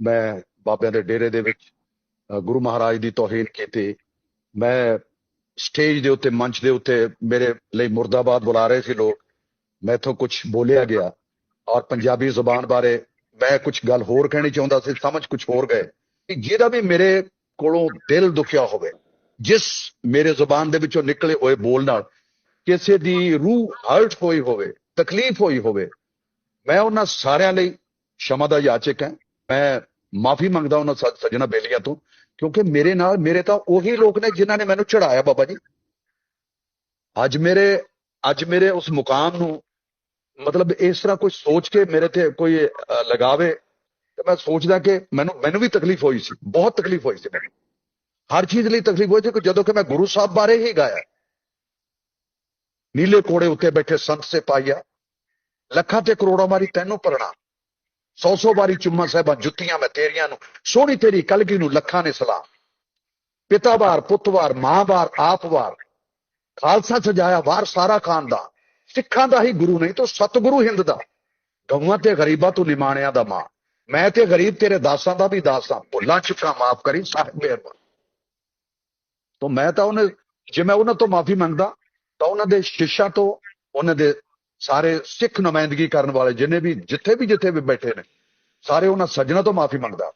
ਮੈਂ ਬਾਬਿਆਂ ਦੇ ਡੇਰੇ ਦੇ ਵਿੱਚ ਗੁਰੂ ਮਹਾਰਾਜ ਦੀ ਤੋਹੀਨ ਕੀਤੀ। ਮੈਂ ਸਟੇਜ ਦੇ ਉੱਤੇ, ਮੰਚ ਦੇ ਉੱਤੇ ਮੇਰੇ ਲਈ ਮੁਰਦਾਬਾਦ ਬੁਲਾ ਰਹੇ ਸੀ ਲੋਕ। ਮੈਥੋਂ ਕੁਝ ਬੋਲਿਆ ਗਿਆ ਔਰ ਪੰਜਾਬੀ ਜ਼ੁਬਾਨ ਬਾਰੇ ਮੈਂ ਕੁਝ ਗੱਲ ਹੋਰ ਕਹਿਣੀ ਚਾਹੁੰਦਾ ਸੀ, ਸਮਝ ਕੁਝ ਹੋਰ ਗਏ। ਕਿ ਜਿਹਦਾ ਵੀ ਮੇਰੇ ਕੋਲੋਂ ਦਿਲ ਦੁਖਿਆ ਹੋਵੇ, ਜਿਸ ਮੇਰੇ ਜ਼ੁਬਾਨ ਦੇ ਵਿੱਚੋਂ ਨਿਕਲੇ ਹੋਏ ਬੋਲ ਨਾਲ ਕਿਸੇ ਦੀ ਰੂਹ ਹਰਟ ਹੋਈ ਹੋਵੇ, ਤਕਲੀਫ ਹੋਈ ਹੋਵੇ, ਮੈਂ ਉਹਨਾਂ ਸਾਰਿਆਂ ਲਈ ਸ਼ਮਾ ਦਾ ਯਾਚਕ ਹਾਂ। ਮੈਂ ਮਾਫੀ ਮੰਗਦਾ ਉਹਨਾਂ ਸ- ਸੱਜਣਾ ਬੇਲੀਆਂ ਤੋਂ, ਕਿਉਂਕਿ ਮੇਰੇ ਨਾਲ, ਮੇਰੇ ਤਾਂ ਉਹੀ ਲੋਕ ਨੇ ਜਿਨ੍ਹਾਂ ਨੇ ਮੈਨੂੰ ਚੜਾਇਆ ਬਾਬਾ ਜੀ। ਅੱਜ ਮੇਰੇ ਅੱਜ ਮੇਰੇ ਉਸ ਮੁਕਾਮ ਨੂੰ ਮਤਲਬ ਇਸ ਤਰ੍ਹਾਂ ਕੋਈ ਸੋਚ ਕੇ ਮੇਰੇ ਤੇ ਕੋਈ ਲਗਾਵੇ, ਤੇ ਮੈਂ ਸੋਚਦਾ ਕਿ ਮੈਨੂੰ ਮੈਨੂੰ ਵੀ ਤਕਲੀਫ ਹੋਈ ਸੀ, ਬਹੁਤ ਤਕਲੀਫ ਹੋਈ ਸੀ ਮੈਨੂੰ ਹਰ ਚੀਜ਼ ਲਈ ਤਕਲੀਫ ਹੋਈ ਸੀ ਕਿ ਜਦੋਂ ਕਿ ਮੈਂ ਗੁਰੂ ਸਾਹਿਬ ਬਾਰੇ ਹੀ ਗਾਇਆ। ਨੀਲੇ ਕੋੜੇ ਉੱਤੇ ਬੈਠੇ ਸੰਤ ਸੇ ਪਾਈਆ ਲੱਖਾਂ ਤੇ ਕਰੋੜਾਂ ਮਾਰੀ ਤੈਨੂੰ ਪਰਣਾ ਸੌ ਸੌ ਵਾਰੀ ਚੁੰਮਾ ਸਾਹਿਬਾਂ, ਜੁੱਤੀਆਂ ਮੈਂ ਤੇਰੀਆਂ ਨੂੰ, ਸੋਹਣੀ ਤੇਰੀ ਕਲਗੀ ਨੂੰ ਲੱਖਾਂ ਨੇ ਸਲਾਮ। ਪਿਤਾ ਵਾਰ ਪੁੱਤ ਵਾਰ ਮਾਂ ਵਾਰ ਆਪ ਵਾਰ ਖਾਲਸਾ ਸਜਾਇਆ ਵਾਰ ਸਾਰਾ ਖਾਨਦਾਨ। ਸਿੱਖਾਂ ਦਾ ਹੀ ਗੁਰੂ ਨਹੀਂ ਤੋ, ਸਤਿਗੁਰੂ ਹਿੰਦ ਦਾ। ਗਊਆਂ ਤੇ ਗਰੀਬਾਂ ਤੋਂ ਨਿਮਾਣਿਆਂ ਦਾ ਮਾਂ ਮੈਂ ਤੇ ਗਰੀਬ ਤੇਰੇ ਦਾਸਾਂ ਦਾ ਵੀ ਦਾਸਾਂ ਭੁੱਲਾਂ ਚੁੱਕਾ ਮਾਫ ਕਰੀ ਸਾਹਿਬ ਮਿਹਰਬਾਨ। ਤੋਂ ਮੈਂ ਤਾਂ ਉਹਨੇ, ਜੇ ਮੈਂ ਉਹਨਾਂ ਤੋਂ ਮਾਫੀ ਮੰਗਦਾ, ਤਾਂ ਉਹਨਾਂ ਦੇ ਸ਼ਿਸ਼ਾਂ ਤੋਂ, ਉਹਨਾਂ ਦੇ ਸਾਰੇ ਸਿੱਖ ਨੁਮਾਇੰਦਗੀ ਕਰਨ ਵਾਲੇ ਜਿੰਨੇ ਵੀ, ਜਿੱਥੇ ਵੀ ਜਿੱਥੇ ਵੀ ਬੈਠੇ ਨੇ, ਸਾਰੇ ਉਹਨਾਂ ਸੱਜਣਾ ਤੋਂ ਮਾਫੀ ਮੰਗਦਾ।